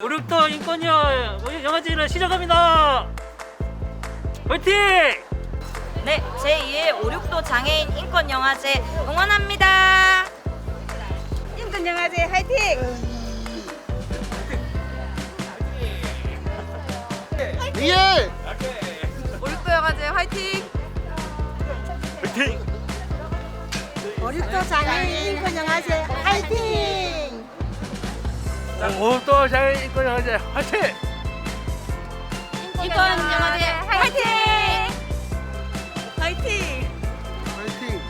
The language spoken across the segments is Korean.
오륙도 인권여 영화제를 시작합니다. 화이팅! 네, 제2회 5.6도 장애인 인권 영화제 응원합니다. 인권 영화제 화이팅! 예! 5.6도 영화제 화이팅! 화이팅! 어립도 장애인 인권 영화제 화이팅! 오륙도 장애인 인권 영화제 화이팅! 인권영화제 화이팅! 화이팅! 화이팅!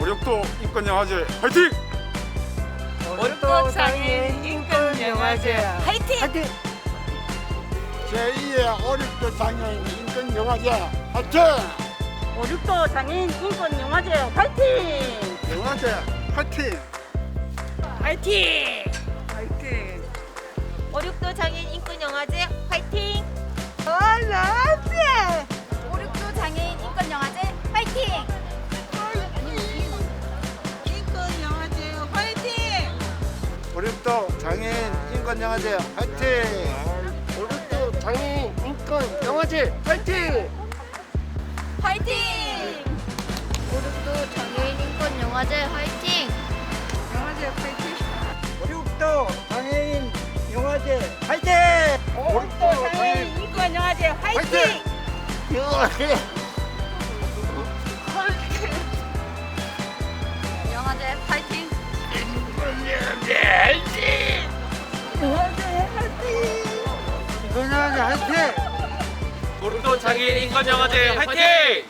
오륙도 인권 영화제 화이팅! 오륙도 장애인 인권 영화제 화이팅! 화이팅! 제2의 어립도 장애인 인권 영화제 화이팅! 5.6도 장애인 인권 영화제 화이팅! 영화제 화이팅! 화이팅! 5.6도 장애인 인권 영화제 화이팅! 영화제! 5.6도 장애인 인권 영화제 화이팅! 인권 영화제 화이팅! 어립도 장애인 인권 영화제 화이팅! 어립도 장애인 인권 영화제 화이팅! 화이팅! 5.6도 장애인 인권 영화제 화이팅! 화제 화이팅! 영화제 영화제 화이팅! 인권 영화제 화이팅! 오륙도 장애인 인권 영화제 화이팅!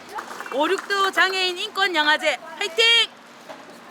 5.6도 장애인 인권 영화제 화이팅!